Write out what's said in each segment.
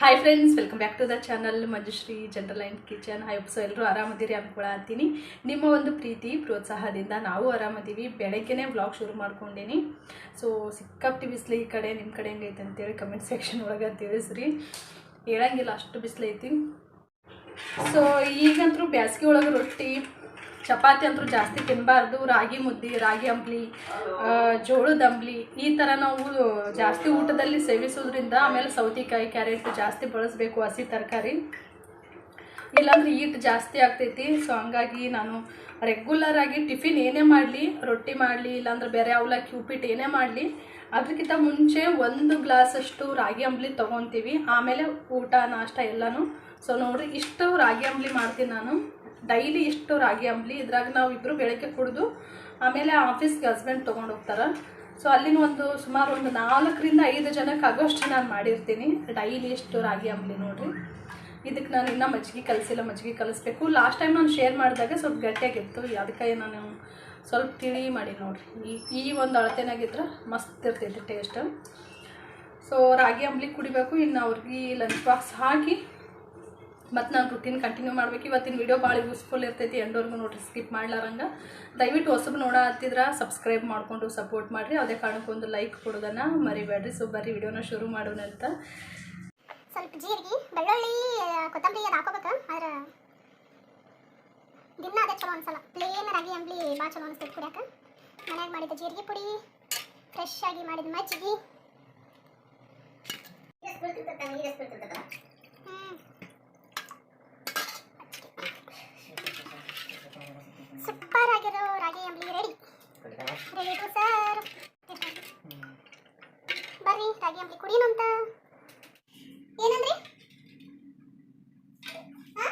Hi friends welcome back to the channel Manjushree general and kitchen hi so ಎಲ್ಲರೂ ಆರಾಮದಿರಿ ಅನ್ಕೊಳತ್ತೀನಿ ನಿಮ್ಮ ಒಂದು ಪ್ರೀತಿ, ಪ್ರೋತ್ಸಾಹದಿಂದ ನಾವು ಆರಾಮದೀವಿ. ಬೆಳಗ್ಗೆನೇ ಬ್ಲಾಗ್ ಶುರು ಮಾಡ್ಕೊಂಡೀನಿ. ಸೊ ಸಿಕ್ಕಾಪಟ್ಟಿ ಬಿಸಿಲು ಈ ಕಡೆ ನಿಮ್ಮ ಕಡೆ ಹೆಂಗೈತೆ ಅಂತೇಳಿ ಕಮೆಂಟ್ ಸೆಕ್ಷನ್ ಒಳಗೆ ತಿಳಿಸ್ರಿ. ಹೇಳಂಗಿಲ್ಲ, ಅಷ್ಟು ಬಿಸಿಲೈತಿ ಸೊ ಈಗಂತೂ ಬ್ಯಾಸ್ಗೆ ಒಳಗೆ ರೊಟ್ಟಿ ಚಪಾತಿ ಅಂತೂ ಜಾಸ್ತಿ ತಿನ್ನಬಾರ್ದು ರಾಗಿ ಮುದ್ದೆ, ರಾಗಿ ಅಂಬ್ಲಿ ಜೋಳದ ಅಂಬ್ಲಿ, ಈ ಥರ ನಾವು ಜಾಸ್ತಿ ಊಟದಲ್ಲಿ ಸೇವಿಸೋದ್ರಿಂದ ಆಮೇಲೆ ಸೌತೆಕಾಯಿ, ಕ್ಯಾರೆಟ್ ಜಾಸ್ತಿ ಬಳಸಬೇಕು, ಹಸಿ ತರಕಾರಿ. ಇಲ್ಲಾಂದ್ರೆ ಈಟ್ ಜಾಸ್ತಿ ಆಗ್ತೈತಿ. ಸೊ ಹಂಗಾಗಿ ನಾನು ರೆಗ್ಯುಲರ್ ಆಗಿ ಟಿಫಿನ್ ಏನೇ ಮಾಡಲಿ, ರೊಟ್ಟಿ ಮಾಡಲಿ, ಇಲ್ಲಾಂದ್ರೆ ಬೇರೆ ಅವಲಕ್ಕಿ ಉಪ್ಪಿಟ್ಟು ಏನೇ ಮಾಡಲಿ ಅದಕ್ಕಿಂತ ಮುಂಚೆ ಒಂದು ಗ್ಲಾಸಷ್ಟು ರಾಗಿ ಅಂಬ್ಲಿ ತೊಗೊತೀವಿ. ಆಮೇಲೆ ಊಟ, ನಾಷ್ಟ ಎಲ್ಲನೂ. ಸೊ ನೋಡ್ರಿ, ಇಷ್ಟು ರಾಗಿ ಅಂಬ್ಲಿ ಮಾಡ್ತೀನಿ ನಾನು. ಡೈಲಿ ಇಷ್ಟು ರಾಗಿ ಅಂಬ್ಲಿ, ಇದ್ರಾಗ ನಾವು ಇಬ್ಬರು ಬೆಳಗ್ಗೆ ಕುಡಿದು ಆಮೇಲೆ ಆಫೀಸ್ಗೆ ಹಸ್ಬೆಂಡ್ ತೊಗೊಂಡು ಹೋಗ್ತಾರೆ. ಸೊ ಅಲ್ಲಿನ ಒಂದು ಸುಮಾರು ಒಂದು ನಾಲ್ಕರಿಂದ ಐದು ಜನಕ್ಕೆ ಆಗೋಷ್ಟು ನಾನು ಮಾಡಿರ್ತೀನಿ. ಡೈಲಿ ಇಷ್ಟು ರಾಗಿ ಅಂಬ್ಲಿ ನೋಡಿರಿ. ಇದಕ್ಕೆ ನಾನು ಇನ್ನೂ ಮಜ್ಜಿಗೆ ಕಲಿಸಿಲ್ಲ, ಮಜ್ಜಿಗೆ ಕಲಿಸ್ಬೇಕು. ಲಾಸ್ಟ್ ಟೈಮ್ ನಾನು ಶೇರ್ ಮಾಡಿದಾಗ ಸ್ವಲ್ಪ ಗಟ್ಟಿಯಾಗಿತ್ತು. ಅದಕ್ಕೆ ನಾನು ಸ್ವಲ್ಪ ತಿಳಿ ಮಾಡಿ ನೋಡಿರಿ. ಈ ಈ ಒಂದು ಅಳತೆನಾಗಿದ್ರೆ ಮಸ್ತ್ ಇರ್ತೈತಿ ಟೇಸ್ಟ್ ಸೊ ರಾಗಿ ಅಂಬ್ಲಿ ಕುಡಿಬೇಕು. ಇನ್ನು ಅವ್ರಿಗೆ ಲಂಚ್ ಬಾಕ್ಸ್ ಹಾಕಿ ಮತ್ತು ನಾನು ರುಟೀನ್ ಕಂಟಿನ್ಯೂ ಮಾಡ್ಬೇಕು. ಇವತ್ತಿನ ವಿಡಿಯೋ ಭಾಳ ಯೂಸ್ಫುಲ್ ಇರ್ತೈತಿ. ಎಂಡೋರ್ಗೂ ನೋಡಿರಿ ಸ್ಕಿಪ್ ಮಾಡ್ಲಾರಂಗ ದಯವಿಟ್ಟು ಹೊಸಬ್ ನೋಡ ಹತ್ತಿದ್ರೆ ಸಬ್ಸ್ಕ್ರೈಬ್ ಮಾಡಿಕೊಂಡು ಸಪೋರ್ಟ್ ಮಾಡಿರಿ. ಯಾವುದೇ ಕಾರಣಕ್ಕೆ ಒಂದು ಲೈಕ್ ಕೊಡೋದನ್ನು ಮರಿಬೇಡ್ರಿ. ಸೊ ಬರ್ರಿ ವಿಡಿಯೋನ ಶುರು ಮಾಡೋಣ ಅಂತ. ಸ್ವಲ್ಪ ಜೀರಿಗೆ ಬೆಳ್ಳುಳ್ಳಿ ಕೊತ್ತಂಬರಿ ಅದು ಹಾಕೋಬೇಕು. ಆದ್ರೆ ದಿನ ಅದೇ ಚಲೋ ಅನ್ಸಲ್ಲ. ಪ್ಲೇನ್ ರಾಗಿ ಅಂಬ್ಲಿ ಭಾಳ ಚಲೋ ಅನಿಸ್ತೈತೆ ಕುಡಿಯಕ್ಕೆ ಮನೆಯಾಗ ಮಾಡಿದ ಜೀರಿಗೆ ಪುಡಿ ಫ್ರೆಶ್ ಆಗಿ ಮಾಡಿದ ಮಜ್ಜಿಗೆ. ಹ್ಮ್. ಸೂಪರ್ ಆಗಿರೋ ರಾಗಿ ಅಂಬ್ಲಿ ರೆಡಿ ರೆಡಿ ಟು ಸರ್ ಬರ್ರಿ ರಾಗಿ ಅಂಬ್ಲಿ ಕುಡಿಯೋಣ ಅಂತ ಏನಂದ್ರಿ ಆ?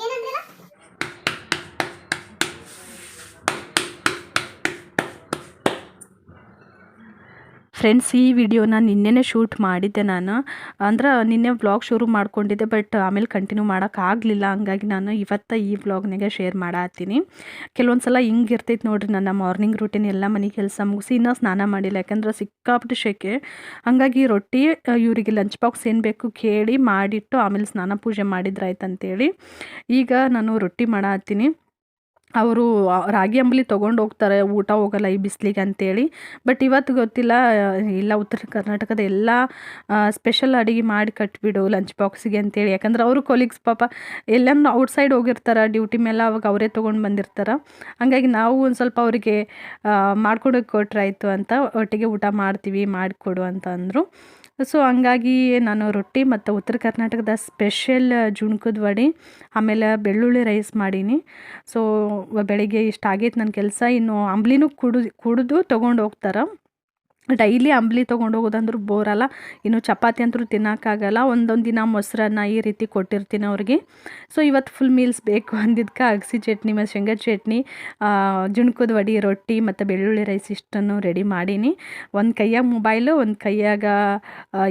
ಏನಂದ್ರಲ್ಲ ಫ್ರೆಂಡ್ಸ್ ಈ ವಿಡಿಯೋನ ನಿನ್ನೆನೇ ಶೂಟ್ ಮಾಡಿದ್ದೆ ನಾನು. ಅಂದ್ರೆ ನಿನ್ನೆ ವ್ಲಾಗ್ ಶುರು ಮಾಡ್ಕೊಂಡಿದ್ದೆ ಬಟ್ ಆಮೇಲೆ ಕಂಟಿನ್ಯೂ ಮಾಡೋಕ್ಕಾಗಲಿಲ್ಲ ಹಂಗಾಗಿ ನಾನು ಇವತ್ತು ಈ ವ್ಲಾಗ್ನಾಗೆ ಶೇರ್ ಮಾಡತ್ತೀನಿ. ಕೆಲವೊಂದು ಸಲ ಹಿಂಗೆ ಇರ್ತೈತೆ ನೋಡಿರಿ ನನ್ನ ಮಾರ್ನಿಂಗ್ ರೂಟೀನ್ ಎಲ್ಲ ಮನೆ ಕೆಲಸ ಮುಗಿಸಿ ಇನ್ನೂ ಸ್ನಾನ ಮಾಡಿಲ್ಲ. ಯಾಕಂದ್ರೆ ಸಿಕ್ಕಾಪಟ್ಟು ಶೆಕೆ. ಹಂಗಾಗಿ ರೊಟ್ಟಿ ಇವರಿಗೆ ಲಂಚ್ ಬಾಕ್ಸ್ ಏನು ಬೇಕು ಕೇಳಿ ಮಾಡಿಟ್ಟು ಆಮೇಲೆ ಸ್ನಾನ ಪೂಜೆ ಮಾಡಿದ್ರಾಯ್ತು ಅಂತೇಳಿ ಈಗ ನಾನು ರೊಟ್ಟಿ ಮಾಡತ್ತೀನಿ. ಅವರು ರಾಗಿ ಅಂಬಲಿ ತೊಗೊಂಡು ಹೋಗ್ತಾರೆ, ಊಟ ಹೋಗಲ್ಲ ಈ ಬಿಸಿಲಿಗೆ ಅಂತೇಳಿ. ಬಟ್ ಇವತ್ತು ಗೊತ್ತಿಲ್ಲ, ಇಲ್ಲ ಉತ್ತರ ಕರ್ನಾಟಕದ ಎಲ್ಲ ಸ್ಪೆಷಲ್ ಅಡುಗೆ ಮಾಡಿ ಕಟ್ಬಿಡು ಲಂಚ್ ಬಾಕ್ಸಿಗೆ ಅಂತೇಳಿ. ಯಾಕಂದ್ರೆ ಅವರು ಕೊಲೀಗ್ಸ್ ಪಾಪ ಎಲ್ಲನೂ ಔಟ್ಸೈಡ್ ಹೋಗಿರ್ತಾರೆ ಡ್ಯೂಟಿ ಮೇಲೆ ಅವಾಗ ಅವರೇ ತೊಗೊಂಡು ಬಂದಿರ್ತಾರೆ. ಹಂಗಾಗಿ ನಾವು ಒಂದು ಸ್ವಲ್ಪ ಅವರಿಗೆ ಮಾಡ್ಕೊಡೋಕೆ ಕೊಟ್ರಾಯಿತು ಅಂತ ಒಟ್ಟಿಗೆ ಊಟ ಮಾಡ್ತೀವಿ, ಮಾಡಿಕೊಡು ಅಂತ ಅಂದರು. ಸೊ ಹಂಗಾಗಿ ನಾನು ರೊಟ್ಟಿ ಮತ್ತು ಉತ್ತರ ಕರ್ನಾಟಕದ ಸ್ಪೆಷಲ್ ಜುಣ್ಕದ ವಡೆ, ಆಮೇಲೆ ಬೆಳ್ಳುಳ್ಳಿ ರೈಸ್ ಮಾಡೀನಿ. ಸೊ ಬೆಳಿಗ್ಗೆ ಇಷ್ಟ ಆಗೈತೆ ನನ್ನ ಕೆಲಸ. ಇನ್ನು ಅಂಬ್ಲಿನೂ ಕುಡಿದು ಕುಡಿದು ತೊಗೊಂಡು ಹೋಗ್ತಾರೆ. ಡೈಲಿ ಅಂಬ್ಲಿ ತೊಗೊಂಡು ಹೋಗೋದಂದ್ರೂ ಬೋರಲ್ಲ. ಇನ್ನು ಚಪಾತಿ ಅಂತೂ ತಿನ್ನೋಕ್ಕಾಗಲ್ಲ. ಒಂದೊಂದು ದಿನ ಮೊಸರನ್ನ ಈ ರೀತಿ ಕೊಟ್ಟಿರ್ತೀನಿ ಅವ್ರಿಗೆ. ಸೊ ಇವತ್ತು ಫುಲ್ ಮೀಲ್ಸ್ ಬೇಕು ಅಂದಿದ್ಕೆ ಅಗಸಿ ಚಟ್ನಿ, ಮತ್ತು ಶೇಂಗಾ ಚಟ್ನಿ ಜುಣ್ಕದ ವಡಿ, ರೊಟ್ಟಿ, ಮತ್ತು ಬೆಳ್ಳುಳ್ಳಿ ರೈಸ್ ಇಷ್ಟನ್ನು ರೆಡಿ ಮಾಡೀನಿ. ಒಂದು ಕೈಯಾಗ ಮೊಬೈಲು ಒಂದು ಕೈಯಾಗ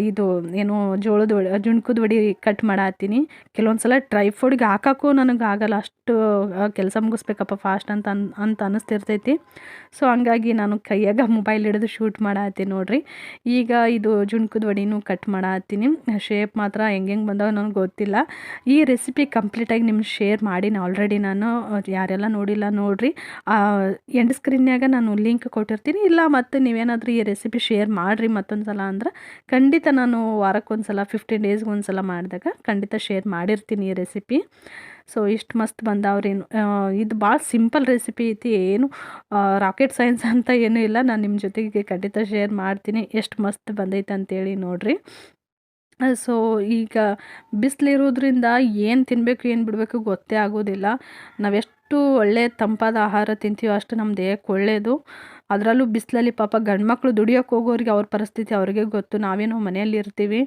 ಇದು ಏನು ಜೋಳದ ಜುಣ್ಕದ ವಡಿ ಕಟ್ ಮಾಡತ್ತೀನಿ. ಕೆಲವೊಂದು ಸಲ ಡ್ರೈ ಫುಡ್ಗೆ ಹಾಕೋಕ್ಕೂ ನನಗೆ ಆಗಲ್ಲ. ಅಷ್ಟು ಕೆಲಸ ಮುಗಿಸ್ಬೇಕಪ್ಪ ಫಾಸ್ಟ್ ಅಂತ ಅನ್, ಅಂತ ಅನ್ನಿಸ್ತಿರ್ತೈತಿ ಸೊ ಹಂಗಾಗಿ ನಾನು ಕೈಯಾಗ ಮೊಬೈಲ್ ಹಿಡಿದು ಶೂಟ್ ಮಾಡತ್ತೀನಿ ನೋಡ್ರಿ. ಈಗ ಇದು ಜುಣ್ಕದ ವಡಿನೂ ಕಟ್ ಮಾಡತ್ತೀನಿ ಶೇಪ್ ಮಾತ್ರ ಹೆಂಗೆ ಹೆಂಗೆ ಬಂದಾವ ನನಗೆ ಗೊತ್ತಿಲ್ಲ. ಈ ರೆಸಿಪಿ ಕಂಪ್ಲೀಟಾಗಿ ನಿಮ್ಗೆ ಶೇರ್ ಮಾಡೀನಿ ಆಲ್ರೆಡಿ ನಾನು. ಯಾರೆಲ್ಲ ನೋಡಿಲ್ಲ ನೋಡ್ರಿ. ಎಂಡ್ ಸ್ಕ್ರೀನ್ಯಾಗ ನಾನು ಲಿಂಕ್ ಕೊಟ್ಟಿರ್ತೀನಿ. ಇಲ್ಲ ಮತ್ತು ನೀವೇನಾದರೂ ಈ ರೆಸಿಪಿ ಶೇರ್ ಮಾಡಿರಿ ಮತ್ತೊಂದು ಸಲ ಅಂದ್ರೆ ಖಂಡಿತ ನಾನು ವಾರಕ್ಕೊಂದು ಸಲ ಫಿಫ್ಟೀನ್ ಡೇಸ್ಗೆ ಒಂದು ಸಲ ಮಾಡಿದಾಗ ಖಂಡಿತ ಶೇರ್ ಮಾಡಿರ್ತೀನಿ ಈ ರೆಸಿಪಿ ಸೊ ಇಷ್ಟು ಮಸ್ತ್ ಬಂದಾವ್ರಿ ಇದು ಭಾಳ ಸಿಂಪಲ್ ರೆಸಿಪಿ ಐತಿ. ಏನು ರಾಕೆಟ್ ಸೈನ್ಸ್ ಅಂತ ಏನೂ ಇಲ್ಲ. ನಾನು ನಿಮ್ಮ ಜೊತೆಗೆ ಖಂಡಿತ ಶೇರ್ ಮಾಡ್ತೀನಿ. ಎಷ್ಟು ಮಸ್ತ್ ಬಂದೈತೆ ಅಂತೇಳಿ ನೋಡಿರಿ. ಸೊ ಈಗ ಬಿಸಿಲಿರೋದ್ರಿಂದ ಏನು ತಿನ್ನಬೇಕು ಏನು ಬಿಡಬೇಕು ಗೊತ್ತೇ ಆಗೋದಿಲ್ಲ. ನಾವೆಷ್ಟು ಒಳ್ಳೆ ತಂಪಾದ ಆಹಾರ ತಿಂತೀವೋ ಅಷ್ಟು ನಮ್ಮ ದೇಹಕ್ಕೆ ಒಳ್ಳೆಯದು ಅದರಲ್ಲೂ ಬಿಸಿಲಲ್ಲಿ ಪಾಪ ಗಂಡ್ಮಕ್ಳು ದುಡಿಯೋಕ್ಕೆ ಹೋಗೋರಿಗೆ ಅವ್ರ ಪರಿಸ್ಥಿತಿ ಅವ್ರಿಗೆ ಗೊತ್ತು. ನಾವೇನೋ ಮನೆಯಲ್ಲಿ ಇರ್ತೀವಿ.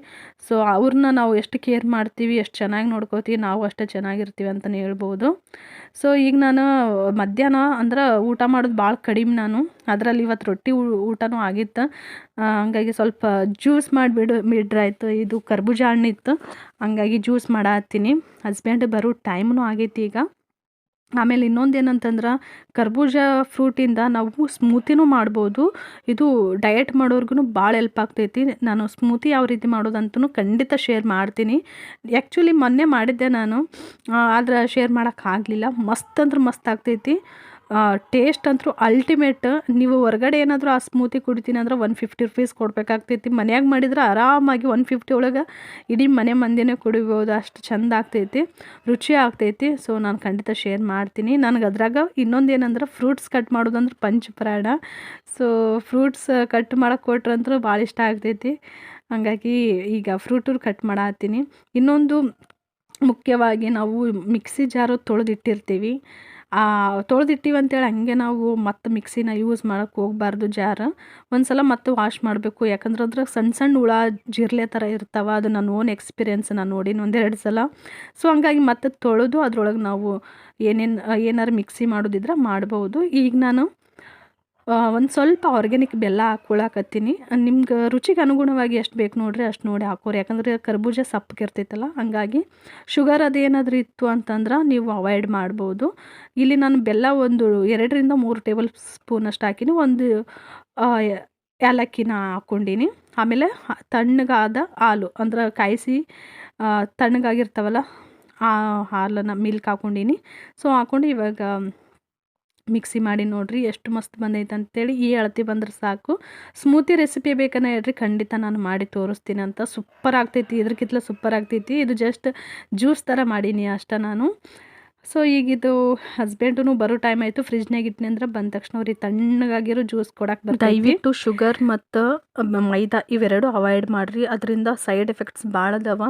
ಸೊ ಅವ್ರನ್ನ ನಾವು ಎಷ್ಟು ಕೇರ್ ಮಾಡ್ತೀವಿ, ಎಷ್ಟು ಚೆನ್ನಾಗಿ ನೋಡ್ಕೋತೀವಿ, ನಾವು ಅಷ್ಟೇ ಚೆನ್ನಾಗಿರ್ತೀವಿ ಅಂತಲೇ ಹೇಳ್ಬೋದು. ಸೊ ಈಗ ನಾನು ಮಧ್ಯಾಹ್ನ ಅಂದ್ರೆ ಊಟ ಮಾಡೋದು ಭಾಳ ಕಡಿಮೆ ನಾನು. ಅದರಲ್ಲಿ ಇವತ್ತು ರೊಟ್ಟಿ ಊಟನೂ ಆಗಿತ್ತು. ಹಂಗಾಗಿ ಸ್ವಲ್ಪ ಜ್ಯೂಸ್ ಮಾಡಿಬಿಡು, ಬಿಡ್ರಾಯ್ತು. ಇದು ಕರ್ಬೂಜ ಹಣ್ಣಿತ್ತು. ಹಂಗಾಗಿ ಜ್ಯೂಸ್ ಮಾಡತ್ತೀನಿ. ಹಸ್ಬೆಂಡ್ ಬರೋ ಟೈಮ್ನೂ ಆಗೈತಿ ಈಗ. ಆಮೇಲೆ ಇನ್ನೊಂದು ಏನಂತಂದ್ರೆ, ಕರ್ಬೂಜ ಫ್ರೂಟಿಂದ ನಾವು ಸ್ಮೂತಿನೂ ಮಾಡ್ಬೋದು. ಇದು ಡಯಟ್ ಮಾಡೋರ್ಗು ಭಾಳ ಹೆಲ್ಪ್ ಆಗ್ತೈತಿ. ನಾನು ಸ್ಮೂತಿ ಯಾವ ರೀತಿ ಮಾಡೋದಂತೂ ಖಂಡಿತ ಶೇರ್ ಮಾಡ್ತೀನಿ. ಆ್ಯಕ್ಚುಲಿ ಮೊನ್ನೆ ಮಾಡಿದ್ದೆ ನಾನು. ಆದ್ರೆ ಶೇರ್ ಮಾಡೋಕ್ಕಾಗಲಿಲ್ಲ ಮಸ್ತ್ ಅಂದ್ರೆ ಮಸ್ತ್ ಆಗ್ತೈತಿ. ಟೇಸ್ಟ್ ಅಂತೂ ಅಲ್ಟಿಮೇಟ್ ನೀವು ಹೊರಗಡೆ ಏನಾದರೂ ಆ ಸ್ಮೂತಿ ಕುಡಿತೀನಿ ಅಂದ್ರೆ ಒನ್ ಫಿಫ್ಟಿ ರುಪೀಸ್ ಕೊಡಬೇಕಾಗ್ತೈತಿ. ಮನ್ಯಾಗ ಮಾಡಿದ್ರೆ ಆರಾಮಾಗಿ ಒನ್ ಫಿಫ್ಟಿ ಒಳಗೆ ಇಡೀ ಮನೆ ಮಂದಿನೇ ಕುಡಿಬೋದು. ಅಷ್ಟು ಚಂದ ಆಗ್ತೈತಿ, ರುಚಿ ಆಗ್ತೈತಿ. ಸೊ ನಾನು ಖಂಡಿತ ಶೇರ್ ಮಾಡ್ತೀನಿ. ನನಗೆ ಅದ್ರಾಗ ಇನ್ನೊಂದು ಏನಂದ್ರೆ ಫ್ರೂಟ್ಸ್ ಕಟ್ ಮಾಡೋದಂದ್ರೆ ಪಂಚಪ್ರಾಣ. ಸೊ ಫ್ರೂಟ್ಸ್ ಕಟ್ ಮಾಡಕ್ಕೆ ಕೊಟ್ರಂತೂ ಭಾಳ ಇಷ್ಟ ಆಗ್ತೈತಿ. ಹಾಗಾಗಿ ಈಗ ಫ್ರೂಟು ಕಟ್ ಮಾಡತ್ತೀನಿ ಇನ್ನೊಂದು ಮುಖ್ಯವಾಗಿ ನಾವು ಮಿಕ್ಸಿ ಜಾರು ತೊಳೆದಿಟ್ಟಿರ್ತೀವಿ. ತೊಳೆದಿಟ್ಟಿವಿ ಅಂತೇಳಿ ಹಂಗೆ ನಾವು ಮತ್ತೆ ಮಿಕ್ಸಿನ ಯೂಸ್ ಮಾಡೋಕ್ಕೆ ಹೋಗ್ಬಾರ್ದು ಜಾರ. ಒಂದು ಸಲ ಮತ್ತೆ ವಾಶ್ ಮಾಡಬೇಕು. ಯಾಕಂದ್ರೆ ಅದ್ರಾಗ ಸಣ್ಣ ಸಣ್ಣ ಹುಳ, ಜಿರ್ಲೆ ಥರ ಇರ್ತಾವೆ. ಅದು ನನ್ನ ಓನ್ ಎಕ್ಸ್ಪೀರಿಯೆನ್ಸ್ ನಾನು ನೋಡೀನಿ ಒಂದೆರಡು ಸಲ. ಸೊ ಹಂಗಾಗಿ ಮತ್ತೆ ತೊಳೆದು ಅದ್ರೊಳಗೆ ನಾವು ಏನೇನು, ಏನಾರು ಮಿಕ್ಸಿ ಮಾಡೋದಿದ್ರೆ ಮಾಡ್ಬೋದು. ಈಗ ನಾನು ಒಂದು ಸ್ವಲ್ಪ ಆರ್ಗ್ಯಾನಿಕ್ ಬೆಲ್ಲ ಹಾಕ್ಕೊಳಕತ್ತೀನಿ ನಿಮ್ಗೆ ರುಚಿಗೆ ಅನುಗುಣವಾಗಿ ಎಷ್ಟು ಬೇಕು ನೋಡ್ರಿ ಅಷ್ಟು ನೋಡಿ ಹಾಕೋರಿ. ಯಾಕಂದರೆ ಕರ್ಬೂಜ ಸಪ್ಪಗೆ ಇರ್ತೈತಲ್ಲ, ಹಂಗಾಗಿ ಶುಗರ್ ಅದೇನಾದರೂ ಇತ್ತು ಅಂತಂದ್ರೆ ನೀವು ಅವಾಯ್ಡ್ ಮಾಡ್ಬೋದು. ಇಲ್ಲಿ ನಾನು ಬೆಲ್ಲ ಒಂದು ಎರಡರಿಂದ ಮೂರು ಟೇಬಲ್ ಸ್ಪೂನಷ್ಟು ಹಾಕಿನಿ. ಒಂದು ಏಲಕ್ಕಿನ ಹಾಕ್ಕೊಂಡೀನಿ ಆಮೇಲೆ ತಣ್ಣಗಾದ ಹಾಲು, ಅಂದ್ರೆ ಕಾಯಿಸಿ ತಣ್ಣಗಾಗಿರ್ತಾವಲ್ಲ, ಆ ಹಾಲನ್ನು ಮಿಲ್ಕ್ ಹಾಕ್ಕೊಂಡೀನಿ ಸೊ ಹಾಕ್ಕೊಂಡು ಇವಾಗ ಮಿಕ್ಸಿ ಮಾಡಿ ನೋಡಿರಿ, ಎಷ್ಟು ಮಸ್ತ್ ಬಂದೈತೆ ಅಂತೇಳಿ ಈ ಅಳತಿ ಬಂದ್ರೆ ಸಾಕು. ಸ್ಮೂತಿ ರೆಸಿಪಿ ಬೇಕನ್ನ ಹೇಳ್ರಿ, ಖಂಡಿತ ನಾನು ಮಾಡಿ ತೋರಿಸ್ತೀನಿ ಅಂತ. ಸೂಪರ್ ಆಗ್ತೈತಿ, ಇದ್ರಕ್ಕಿಂತಲೂ ಸೂಪರ್ ಆಗ್ತೈತಿ. ಇದು ಜಸ್ಟ್ ಜ್ಯೂಸ್ ಥರ ಮಾಡೀನಿ ಅಷ್ಟ ನಾನು. ಸೊ ಈಗಿದು ಹಸ್ಬೆಂಡು ಬರೋ ಟೈಮ್ ಆಯಿತು ಫ್ರಿಜ್ನಾಗ ಇಟ್ನಿ ಅಂದ್ರೆ ಬಂದ ತಕ್ಷಣ ಅವ್ರಿಗೆ ತಣ್ಣಗಾಗಿರೋ ಜ್ಯೂಸ್ ಕೊಡಕ್ಕೆ ಬರ್ತೈತಿ. ದಯವಿಟ್ಟು ಶುಗರ್ ಮತ್ತು ಮೈದಾ ಇವೆರಡು ಅವಾಯ್ಡ್ ಮಾಡಿರಿ. ಅದರಿಂದ ಸೈಡ್ ಎಫೆಕ್ಟ್ಸ್ ಭಾಳ ಅದಾವ.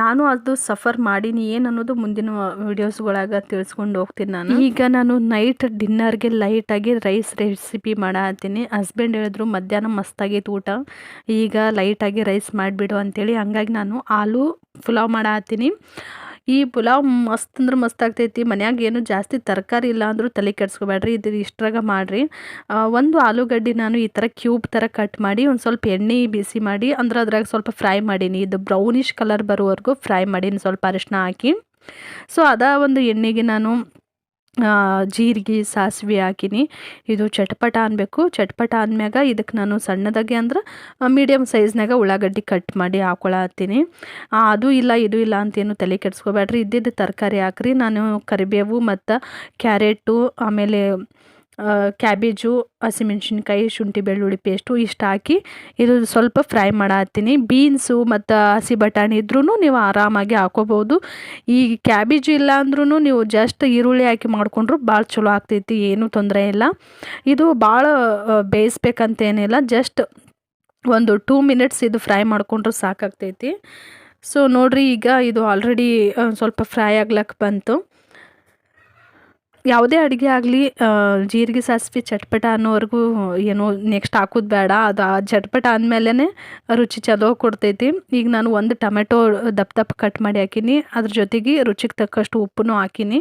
ನಾನು ಅದು ಸಫರ್ ಮಾಡೀನಿ ಏನು ಅನ್ನೋದು ಮುಂದಿನ ವೀಡಿಯೋಸ್ಗಳಾಗ ತಿಳ್ಸ್ಕೊಂಡು ಹೋಗ್ತೀನಿ ನಾನು. ಈಗ ನಾನು ನೈಟ್ ಡಿನ್ನರ್ಗೆ ಲೈಟಾಗಿ ರೈಸ್ ರೆಸಿಪಿ ಮಾಡತ್ತೀನಿ ಹಸ್ಬೆಂಡ್ ಹೇಳಿದ್ರು ಮಧ್ಯಾಹ್ನ ಮಸ್ತಾಗೈತೆ ಊಟ. ಈಗ ಲೈಟಾಗಿ ರೈಸ್ ಮಾಡಿಬಿಡು ಅಂತೇಳಿ. ಹಂಗಾಗಿ ನಾನು ಆಲೂ ಪುಲಾವ್ ಮಾಡತ್ತೀನಿ ಈ ಪುಲಾವ್ ಮಸ್ತ್ ಅಂದ್ರೆ ಮಸ್ತ್ ಆಗ್ತೈತಿ. ಮನ್ಯಾಗ ಏನು ಜಾಸ್ತಿ ತರಕಾರಿ ಇಲ್ಲ ಅಂದರೂ ತಲೆ ಕೆಡ್ಸ್ಕೊಬೇಡ್ರಿ. ಇದು ಇಷ್ಟರಾಗ ಮಾಡಿರಿ. ಒಂದು ಆಲೂಗಡ್ಡೆ ನಾನು ಈ ಥರ ಕ್ಯೂಬ್ ಥರ ಕಟ್ ಮಾಡಿ ಒಂದು ಸ್ವಲ್ಪ ಎಣ್ಣೆ ಬಿಸಿ ಮಾಡಿ ಅಂದ್ರೆ ಅದ್ರಾಗ ಸ್ವಲ್ಪ ಫ್ರೈ ಮಾಡೀನಿ. ಇದು ಬ್ರೌನಿಷ್ ಕಲರ್ ಬರೋವರೆಗೂ ಫ್ರೈ ಮಾಡೀನಿ ಸ್ವಲ್ಪ ಅರಿಶಿನ ಹಾಕಿ. ಸೊ, ಅದ ಒಂದು ಎಣ್ಣೆಗೆ ನಾನು ಜೀರಿಗೆ, ಸಾಸಿವೆ ಹಾಕಿನಿ. ಇದು ಚಟ್ಪಟ ಅನ್ಬೇಕು. ಚಟ್ಪಟ ಅಂದಮ್ಯಾಗ ಇದಕ್ಕೆ ನಾನು ಸಣ್ಣದಾಗೆ ಅಂದ್ರೆ ಮೀಡಿಯಮ್ ಸೈಜ್ನಾಗ ಉಳ್ಳಾಗಡ್ಡಿ ಕಟ್ ಮಾಡಿ ಹಾಕೊಳತ್ತೀನಿ ಅದು ಇಲ್ಲ, ಇದು ಇಲ್ಲ ಅಂತೇನು ತಲೆ ಕೆಡಿಸ್ಕೋಬೇಡ್ರಿ. ಇದ್ದಿದ್ದು ತರಕಾರಿ ಹಾಕ್ರಿ. ನಾನು ಕರಿಬೇವು ಮತ್ತು ಕ್ಯಾರೆಟು, ಆಮೇಲೆ ಕ್ಯಾಬೇಜು, ಹಸಿಮೆಣ್ಸಿನ್ಕಾಯಿ, ಶುಂಠಿ ಬೆಳ್ಳುಳ್ಳಿ ಪೇಸ್ಟು ಇಷ್ಟು ಹಾಕಿ ಇದು ಸ್ವಲ್ಪ ಫ್ರೈ ಮಾಡತ್ತೀನಿ. ಬೀನ್ಸು ಮತ್ತು ಹಸಿ ಬಟಾಣಿ ಇದ್ರೂ ನೀವು ಆರಾಮಾಗಿ ಹಾಕೋಬೋದು. ಈ ಕ್ಯಾಬೇಜು ಇಲ್ಲ ಅಂದ್ರೂ ನೀವು ಜಸ್ಟ್ ಈರುಳ್ಳಿ ಹಾಕಿ ಮಾಡಿಕೊಂಡ್ರು ಭಾಳ ಚಲೋ ಆಗ್ತೈತಿ, ಏನೂ ತೊಂದರೆ ಇಲ್ಲ. ಇದು ಭಾಳ ಬೇಯಿಸ್ಬೇಕಂತೇನಿಲ್ಲ ಜಸ್ಟ್ ಒಂದು ಟೂ ಮಿನಿಟ್ಸ್ ಇದು ಫ್ರೈ ಮಾಡಿಕೊಂಡ್ರೆ ಸಾಕಾಗ್ತೈತಿ. ಸೊ ನೋಡಿರಿ ಈಗ ಇದು ಆಲ್ರೆಡಿ ಸ್ವಲ್ಪ ಫ್ರೈ ಆಗ್ಲಕ್ಕೆ ಬಂತು. ಯಾವುದೇ ಅಡುಗೆ ಆಗಲಿ ಜೀರಿಗೆ, ಸಾಸಿವೆ, ಚಟ್ಪಟ ಅನ್ನೋವರೆಗೂ ಏನು ನೆಕ್ಸ್ಟ್ ಹಾಕೋದು ಬೇಡ. ಅದು ಆ ಚಟ್ಪಟ ಅಂದಮೇಲೆ ರುಚಿ ಚಲೋ ಕೊಡ್ತೈತಿ. ಈಗ ನಾನು ಒಂದು ಟೊಮೆಟೊ ದಪ್ಪ ದಪ್ಪ ಕಟ್ ಮಾಡಿ ಹಾಕೀನಿ. ಅದ್ರ ಜೊತೆಗೆ ರುಚಿಗೆ ತಕ್ಕಷ್ಟು ಉಪ್ಪನ್ನು ಹಾಕೀನಿ.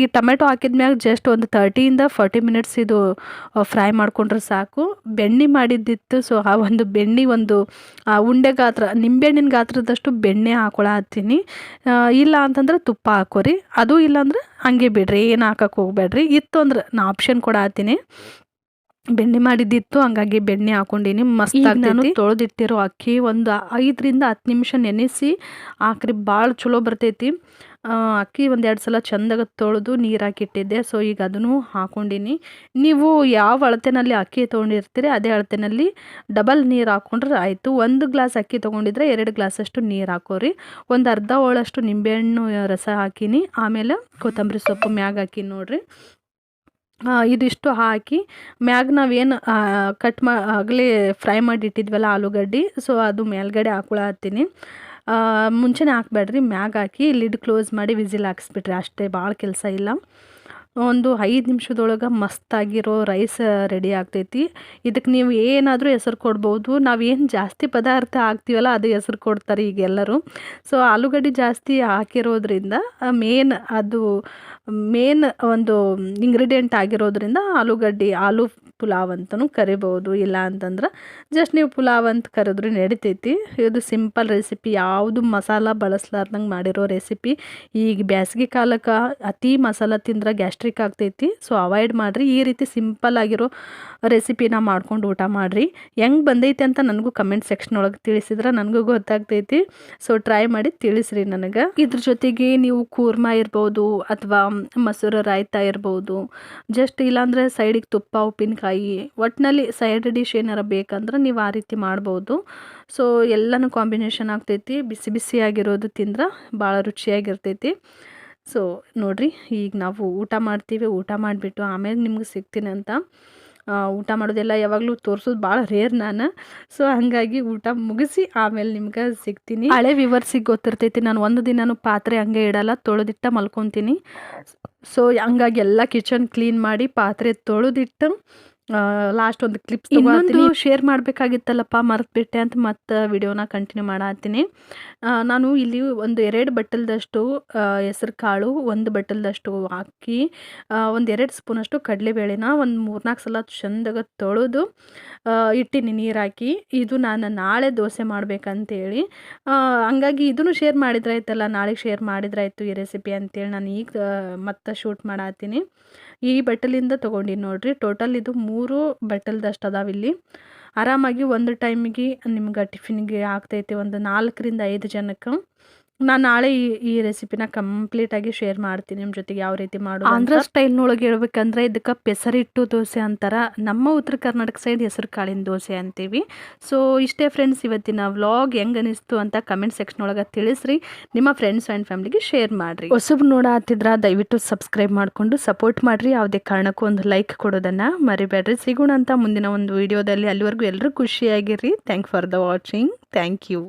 ಈ ಟೊಮೆಟೊ ಹಾಕಿದ್ಮ್ಯಾಗ ಜಸ್ಟ್ ಒಂದು ತರ್ಟಿಯಿಂದ ಫಾರ್ಟಿ ಮಿನಿಟ್ಸ್ ಇದು ಫ್ರೈ ಮಾಡಿಕೊಂಡ್ರೆ ಸಾಕು. ಬೆಣ್ಣೆ ಮಾಡಿದ್ದಿತ್ತು ಸೊ ಆ ಒಂದು ಬೆಣ್ಣೆ ಒಂದು ಉಂಡೆ ಗಾತ್ರ, ನಿಂಬೆಹಣ್ಣಿನ ಗಾತ್ರದಷ್ಟು ಬೆಣ್ಣೆ ಹಾಕೊಳತ್ತೀನಿ ಇಲ್ಲ ಅಂತಂದ್ರೆ ತುಪ್ಪ ಹಾಕೋರಿ. ಅದು ಇಲ್ಲಾಂದ್ರೆ ಹಂಗೆ ಬಿಡ್ರಿ. ಏನು ಹಾಕಕ್ಕೆ ಹೋಗ್ಬೇಡ್ರಿ. ಇತ್ತು ಅಂದ್ರೆ ನಾ ಆಪ್ಷನ್ ಕೊಡತ್ತೀನಿ ಬೆಣ್ಣೆ ಮಾಡಿದ್ದಿತ್ತು ಹಂಗಾಗಿ ಬೆಣ್ಣೆ ಹಾಕೊಂಡಿನಿ. ಮಸ್ತ್ ನಾನು ತೊಳೆದಿಟ್ಟಿರೋ ಅಕ್ಕಿ ಒಂದು ಐದರಿಂದ ಹತ್ತು ನಿಮಿಷ ನೆನೆಸಿ ಹಾಕ್ರಿ ಭಾಳ ಚಲೋ ಬರ್ತೈತಿ. ಅಕ್ಕಿ ಒಂದೆರಡು ಸಲ ಚಂದಾಗ ತೊಳೆದು ನೀರು ಹಾಕಿಟ್ಟಿದ್ದೆ ಸೊ ಈಗ ಅದನ್ನು ಹಾಕೊಂಡಿನಿ. ನೀವು ಯಾವ ಅಳತೆನಲ್ಲಿ ಅಕ್ಕಿ ತೊಗೊಂಡಿರ್ತೀರಿ ಅದೇ ಅಳತೆನಲ್ಲಿ ಡಬಲ್ ನೀರು ಹಾಕ್ಕೊಂಡ್ರೆ ಆಯಿತು. ಒಂದು ಗ್ಲಾಸ್ ಅಕ್ಕಿ ತೊಗೊಂಡಿದ್ರೆ ಎರಡು ಗ್ಲಾಸಷ್ಟು ನೀರು ಹಾಕೋರಿ. ಒಂದು ಅರ್ಧ ಹೋಳಷ್ಟು ನಿಂಬೆಹಣ್ಣು ರಸ ಹಾಕಿನಿ. ಆಮೇಲೆ ಕೊತ್ತಂಬರಿ ಸೊಪ್ಪು ಮ್ಯಾಗ ಹಾಕಿ ನೋಡಿರಿ. ಇದಿಷ್ಟು ಹಾಕಿ, ಮ್ಯಾಗ ನಾವೇನು ಕಟ್ ಮಾ, ಆಗಲೇ ಫ್ರೈ ಮಾಡಿ ಇಟ್ಟಿದ್ವಲ್ಲ ಆಲೂಗಡ್ಡೆ ಸೊ ಅದು ಮೇಲ್ಗಡೆ ಹಾಕೊಳತ್ತೀನಿ ಮುಂಚೆನೇ ಹಾಕ್ಬೇಡ್ರಿ, ಮ್ಯಾಗ ಹಾಕಿ ಲಿಡ್ ಕ್ಲೋಸ್ ಮಾಡಿ ವಿಸಿಲ್ ಹಾಕ್ಸ್ಬಿಟ್ರಿ ಅಷ್ಟೇ ಭಾಳ ಕೆಲಸ ಇಲ್ಲ. ಒಂದು ಐದು ನಿಮಿಷದೊಳಗೆ ಮಸ್ತಾಗಿರೋ ರೈಸ್ ರೆಡಿ ಆಗ್ತೈತಿ. ಇದಕ್ಕೆ ನೀವು ಏನಾದರೂ ಹೆಸರು ಕೊಡ್ಬೋದು. ನಾವೇನು ಜಾಸ್ತಿ ಪದಾರ್ಥ ಹಾಕ್ತೀವಲ್ಲ, ಅದು ಹೆಸರು ಕೊಡ್ತಾರೆ ಈಗ ಎಲ್ಲರೂ ಸೊ ಆಲೂಗಡ್ಡೆ ಜಾಸ್ತಿ ಹಾಕಿರೋದ್ರಿಂದ ಮೇನ್ ಅದು ಮೇನ್ ಒಂದು ಇಂಗ್ರೀಡಿಯೆಂಟ್ ಆಗಿರೋದ್ರಿಂದ ಆಲೂಗಡ್ಡೆ, ಆಲೂ ಪುಲಾವ್ ಅಂತಲೂ ಕರಿಬೋದು. ಇಲ್ಲ ಅಂತಂದ್ರೆ ಜಸ್ಟ್ ನೀವು ಪುಲಾವ್ ಅಂತ ಕರೆದ್ರೂ ನಡಿತೈತಿ. ಇದು ಸಿಂಪಲ್ ರೆಸಿಪಿ ಯಾವುದು ಮಸಾಲ ಬಳಸ್ಲಾರ್ದಂಗೆ ಮಾಡಿರೋ ರೆಸಿಪಿ ಈಗ ಬ್ಯಾಸಗಿ ಕಾಲಕ್ಕೆ ಅತಿ ಮಸಾಲ ತಿಂದ್ರೆ ಗ್ಯಾಸ್ಟ್ರಿಕ್ ಆಗ್ತೈತಿ. ಸೊ ಅವಾಯ್ಡ್ ಮಾಡಿರಿ. ಈ ರೀತಿ ಸಿಂಪಲ್ ಆಗಿರೋ ರೆಸಿಪಿನ ಮಾಡ್ಕೊಂಡು ಊಟ ಮಾಡಿರಿ. ಹೆಂಗೆ ಬಂದೈತಿ ಅಂತ ನನಗೂ ಕಮೆಂಟ್ ಸೆಕ್ಷನ್ ಒಳಗೆ ತಿಳಿಸಿದ್ರೆ ನನಗೂ ಗೊತ್ತಾಗ್ತೈತಿ. ಸೊ ಟ್ರೈ ಮಾಡಿ ತಿಳಿಸ್ರಿ ನನಗೆ. ಇದ್ರ ಜೊತೆಗೆ ನೀವು ಕೂರ್ಮಾ ಇರ್ಬೋದು ಅಥವಾ ಮೊಸರು ರಾಯ್ತಾ ಇರ್ಬೋದು. ಜಸ್ಟ್ ಇಲ್ಲಾಂದರೆ ಸೈಡಿಗೆ ತುಪ್ಪ, ಉಪ್ಪಿನಕಾಯಿ ಒಟ್ಟಿನಲ್ಲಿ ಸೈಡ್ ಡಿಶ್ ಏನಾರ ಬೇಕಂದ್ರೆ ನೀವು ಆ ರೀತಿ ಮಾಡ್ಬೋದು. ಸೊ ಎಲ್ಲನೂ ಕಾಂಬಿನೇಷನ್ ಆಗ್ತೈತಿ. ಬಿಸಿ ಬಿಸಿಯಾಗಿರೋದು ತಿಂದ್ರೆ ಭಾಳ ರುಚಿಯಾಗಿರ್ತೈತಿ. ಸೊ ನೋಡಿರಿ, ಈಗ ನಾವು ಊಟ ಮಾಡ್ತೀವಿ, ಊಟ ಮಾಡಿಬಿಟ್ಟು ಆಮೇಲೆ ನಿಮ್ಗೆ ಸಿಗ್ತೀನಿ ಊಟ ಮಾಡೋದೆಲ್ಲ ಯಾವಾಗಲೂ ತೋರಿಸೋದು ಭಾಳ ರೇರ್ ನಾನು. ಸೊ ಹಾಗಾಗಿ ಊಟ ಮುಗಿಸಿ ಆಮೇಲೆ ನಿಮ್ಗೆ ಸಿಗ್ತೀನಿ. ಹಳೆ ವಿವರ್ಸಿಗೆ ಗೊತ್ತಿರ್ತೈತಿ, ನಾನು ಒಂದು ದಿನನೂ ಪಾತ್ರೆ ಹಂಗೆ ಇಡಲ್ಲ, ತೊಳೆದಿಟ್ಟ ಮಲ್ಕೊತೀನಿ. ಸೊ ಹಂಗಾಗಿ ಎಲ್ಲ ಕಿಚನ್ ಕ್ಲೀನ್ ಮಾಡಿ ಪಾತ್ರೆ ತೊಳೆದಿಟ್ಟು ಲಾಸ್ಟ್ ಒಂದು ಕ್ಲಿಪ್ಸ್ ಇನ್ನೊಂದು ಶೇರ್ ಮಾಡಬೇಕಾಗಿತ್ತಲ್ಲಪ್ಪ ಮರೆತುಬಿಟ್ಟೆ ಅಂತ ಮತ್ತೆ ವಿಡಿಯೋನ ಕಂಟಿನ್ಯೂ ಮಾಡತ್ತೀನಿ ನಾನು ಇಲ್ಲಿ ಒಂದು ಎರಡು ಬಟ್ಟಲ್ದಷ್ಟು ಹೆಸರು ಕಾಳು ಒಂದು ಬಟ್ಟಲ್ದಷ್ಟು ಹಾಕಿ ಒಂದು ಎರಡು ಸ್ಪೂನಷ್ಟು ಕಡಲೆಬೇಳೆನ ಒಂದು ಮೂರ್ನಾಲ್ಕು ಸಲ ಚಂದಾಗ ತೊಳೆದು ಇಟ್ಟಿನಿ ನೀರು ಹಾಕಿ. ಇದು ನಾನು ನಾಳೆ ದೋಸೆ ಮಾಡ್ಬೇಕಂತೇಳಿ. ಹಂಗಾಗಿ ಇದನ್ನು ಶೇರ್ ಮಾಡಿದ್ರಾಯ್ತಲ್ಲ ನಾಳೆಗೆ ಶೇರ್ ಮಾಡಿದ್ರಾಯ್ತು ಈ ರೆಸಿಪಿ ಅಂತೇಳಿ ನಾನು ಈಗ ಮತ್ತೆ ಶೂಟ್ ಮಾಡತ್ತೀನಿ ಈ ಬಟ್ಟಲಿಂದ ತೊಗೊಂಡಿನಿ ನೋಡಿರಿ. ಟೋಟಲ್ ಇದು ಮೂರು ಬಟ್ಟಲ್ದಷ್ಟು ಅದಾವ ಇಲ್ಲಿ. ಆರಾಮಾಗಿ ಒಂದು ಟೈಮಿಗೆ ನಿಮ್ಗೆ ಟಿಫಿನ್ಗೆ ಆಗ್ತೈತಿ. ಒಂದು ನಾಲ್ಕರಿಂದ ಐದು ಜನಕ್ಕೆ. ನಾನು ನಾಳೆ ಈ ಈ ರೆಸಿಪಿನ ಕಂಪ್ಲೀಟಾಗಿ ಶೇರ್ ಮಾಡ್ತೀನಿ ನಿಮ್ಮ ಜೊತೆಗೆ ಯಾವ ರೀತಿ ಮಾಡೋದು ಆಂಧ್ರ ಸ್ಟೈಲ್ನೊಳಗೆ ಹೇಳ್ಬೇಕಂದ್ರೆ ಇದಕ್ಕೆ ಪೆಸರಿಟ್ಟು ದೋಸೆ ಅಂತಾರೆ. ನಮ್ಮ ಉತ್ತರ ಕರ್ನಾಟಕ ಸೈಡ್ ಹೆಸರು ಕಾಳಿನ ದೋಸೆ ಅಂತೀವಿ. ಸೊ ಇಷ್ಟೇ ಫ್ರೆಂಡ್ಸ್ ಇವತ್ತಿನ ವ್ಲಾಗ್ ಹೆಂಗೆ ಅನಿಸ್ತು ಅಂತ ಕಮೆಂಟ್ ಸೆಕ್ಷನ್ ಒಳಗೆ ತಿಳಿಸ್ರಿ. ನಿಮ್ಮ ಫ್ರೆಂಡ್ಸ್ ಆ್ಯಂಡ್ ಫ್ಯಾಮಿಲಿಗೆ ಶೇರ್ ಮಾಡಿರಿ. ಹೊಸಬ್ ನೋಡತ್ತಿದ್ರ ದಯವಿಟ್ಟು ಸಬ್ಸ್ಕ್ರೈಬ್ ಮಾಡಿಕೊಂಡು ಸಪೋರ್ಟ್ ಮಾಡಿರಿ. ಯಾವುದೇ ಕಾರಣಕ್ಕೂ ಒಂದು ಲೈಕ್ ಕೊಡೋದನ್ನು ಮರಿಬೇಡ್ರಿ. ಸಿಗೋಣ ಅಂತ ಮುಂದಿನ ಒಂದು ವಿಡಿಯೋದಲ್ಲಿ ಅಲ್ಲಿವರೆಗೂ ಎಲ್ಲರೂ ಖುಷಿಯಾಗಿರಿ thank for the watching thank you